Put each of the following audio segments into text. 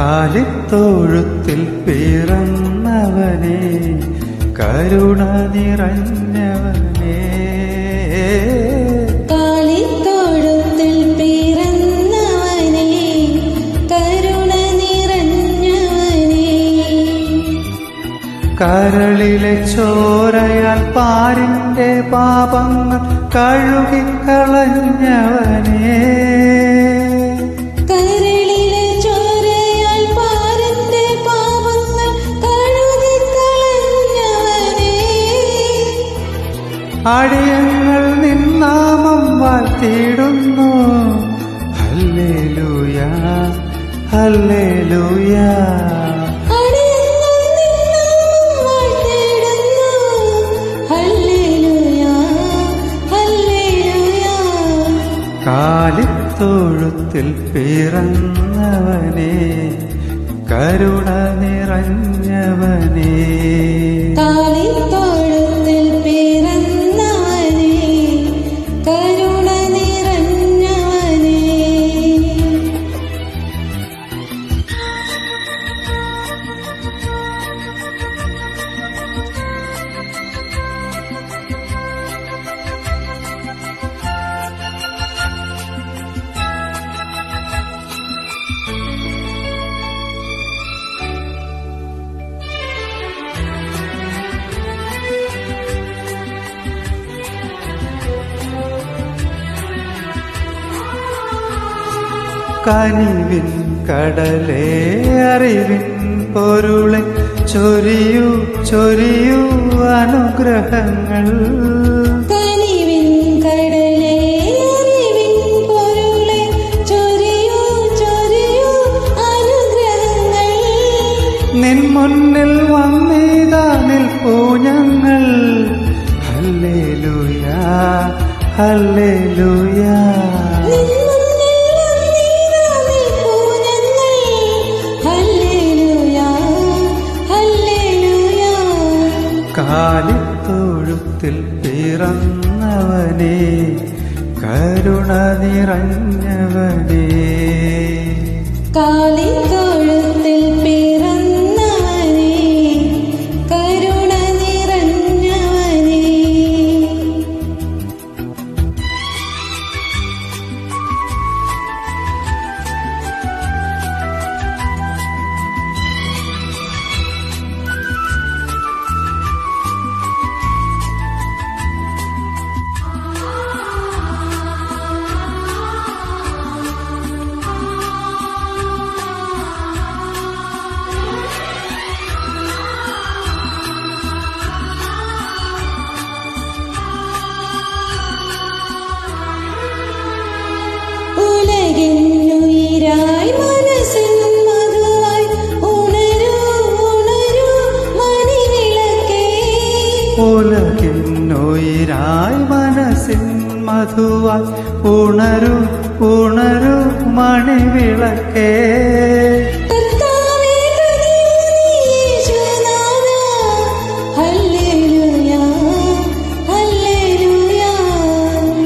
കാലിത്തോഴുത്തിൽ പിറന്നവനെ കരുണ നിറഞ്ഞവനെ. താലിത്തോഴുത്തിൽ പിറന്നവനേ കരുണ നിറഞ്ഞവനെ. കരളിലെ ചോരയാൽ പാരിന്റെ പാപങ്ങൾ കഴുകിക്കളഞ്ഞവനെ അടിയങ്ങൾ നിന്നാമം വാഴ്ത്തിയിടുന്നു. Hallelujah hallelujah. കാലിത്തോഴുത്തിൽ പിറന്നവനെ കരുണ നിറഞ്ഞവനെ. കാലിത്തോഴുത്തിൽ പിറന്നവനേ കനിവിൻ കടലേ അറിവിൻ പൊരുളെ ചൊരിയൂ ചൊരിയൂ അനുഗ്രഹങ്ങൾ. കനിവിൻ കടലേ അറിവിൻ പൊരുളെ ചൊരിയൂ ചൊരിയൂ അനുഗ്രഹങ്ങൾ. നിൻ മുന്നിൽ വന്നിതാ നിൽപ്പൂ ഞങ്ങൾ ഹല്ലേലൂയ ഹല്ലേലൂയ. പിറന്നവനെ കരുണ നിറഞ്ഞവനെ. കാലിത്തൊഴുത്തിൽ പിറന്നവനേ ഉലകിന്നുയിരായി മനസ്സിൻ മധുവായി ഉണരു ഉണരു മണിവിളക്കേ.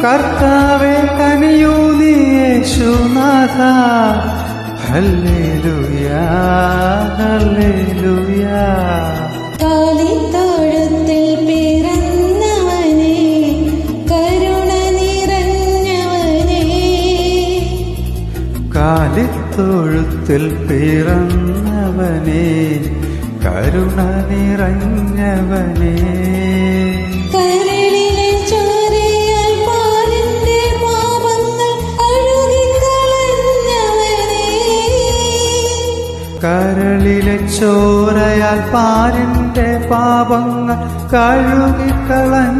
കർത്താവെ കനിയൂ നീ യേശുനാഥ. Hallelujah hallelujah. കാലിത്തൊഴുത്തിൽ പിറന്നവനെ കരുണ നിറഞ്ഞവനെ. കരളിലെ ചോരയാൽ പാരിന്റെ പാപങ്ങൾ കഴുകിക്കളഞ്ഞവനെ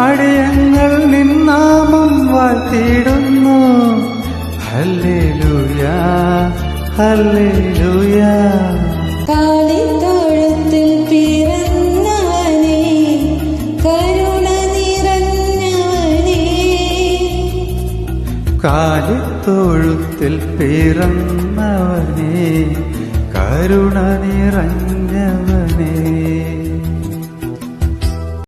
അടിയങ്ങൾ നിന്നാമം വാഴ്ത്തിയിടുന്നു. Hallelujah hallelujah. പിറന്നവനേ കരുണ നിറഞ്ഞവനേ കാലിത്തൊഴുത്തിൽ പിറന്നവനെ കരുണ നിറഞ്ഞവനെ വാഴ്ത്തിടുന്നവനേ